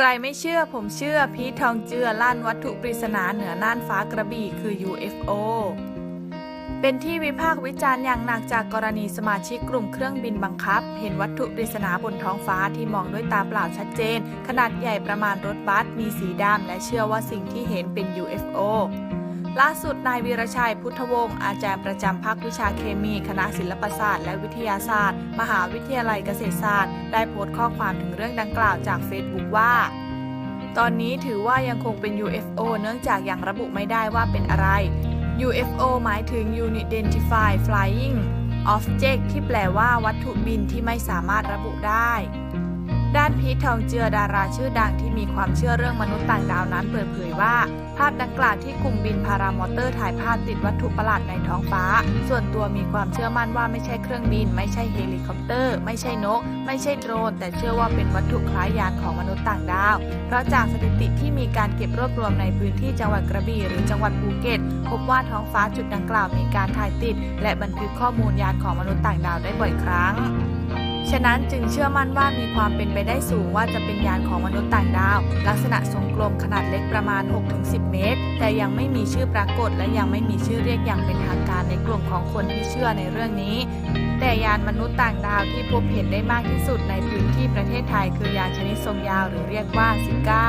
ใครไม่เชื่อผมเชื่อพีททองเจือลั่นวัตถุปริศนาเหนือน่านฟ้ากระบี่คือ UFO เป็นที่วิพากษ์วิจารณ์อย่างหนักจากกรณีสมาชิกกลุ่มเครื่องบินบังคับ เห็นวัตถุปริศนาบนท้องฟ้าที่มองด้วยตาเปล่าชัดเจน ขนาดใหญ่ประมาณรถบัสมีสีดำและเชื่อว่าสิ่งที่เห็นเป็น UFO ล่าสุดนายวีรชัยพุทธวงศ์อาจารย์ประจำภาควิชาเคมี คณะศิลปศาสตร์และวิทยาศาสตร์ มหาวิทยาลัยเกษตรศาสตร์ ได้โพสต์ข้อความถึงเรื่องดังกล่าวจากเฟซบุ๊กว่าตอนนี้ถือว่ายังคงเป็น UFO เนื่องจากยังระบุไม่ได้ว่าเป็นอะไร UFO หมายถึง Unidentified Flying Object ที่แปลว่าวัตถุบินที่ไม่สามารถระบุได้ ด้านพีททองเจือดาราชื่อดังที่มีความเชื่อเรื่องมนุษย์ต่างดาวนั้นเปิดเผยว่า ภาพดังกล่าวที่กลุ่มบินพารามอเตอร์ถ่ายภาพติดวัตถุประหลาดในท้องฟ้า ส่วนตัวมีความเชื่อมั่นว่าไม่ใช่เครื่องบิน ไม่ใช่เฮลิคอปเตอร์ ไม่ใช่นก ไม่ใช่โดรน แต่เชื่อว่าเป็นวัตถุคล้ายยานของมนุษย์ต่างดาว เพราะจากสถิติที่มีการเก็บรวบรวมในพื้นที่จังหวัดกระบี่หรือจังหวัดภูเก็ต พบว่าท้องฟ้าจุดดังกล่าวมีการถ่ายติด และบันทึกข้อมูลยานของมนุษย์ต่างดาวได้บ่อยครั้ง ฉะนั้นจึงเชื่อมั่นว่ามีความเป็นไปได้สูงว่าจะเป็นยานของมนุษย์ต่างดาว ลักษณะทรงกลมขนาดเล็กประมาณ 6-10 เมตร แต่ยังไม่มีชื่อปรากฏ และยังไม่มีชื่อเรียกอย่างเป็นทางการในกลุ่มของคนที่เชื่อในเรื่องนี้ แต่ยานมนุษย์ต่างดาวที่พบเห็นได้มากที่สุดในพื้นที่ประเทศไทย คือยานชนิดทรงยาวหรือเรียกว่าซิก้า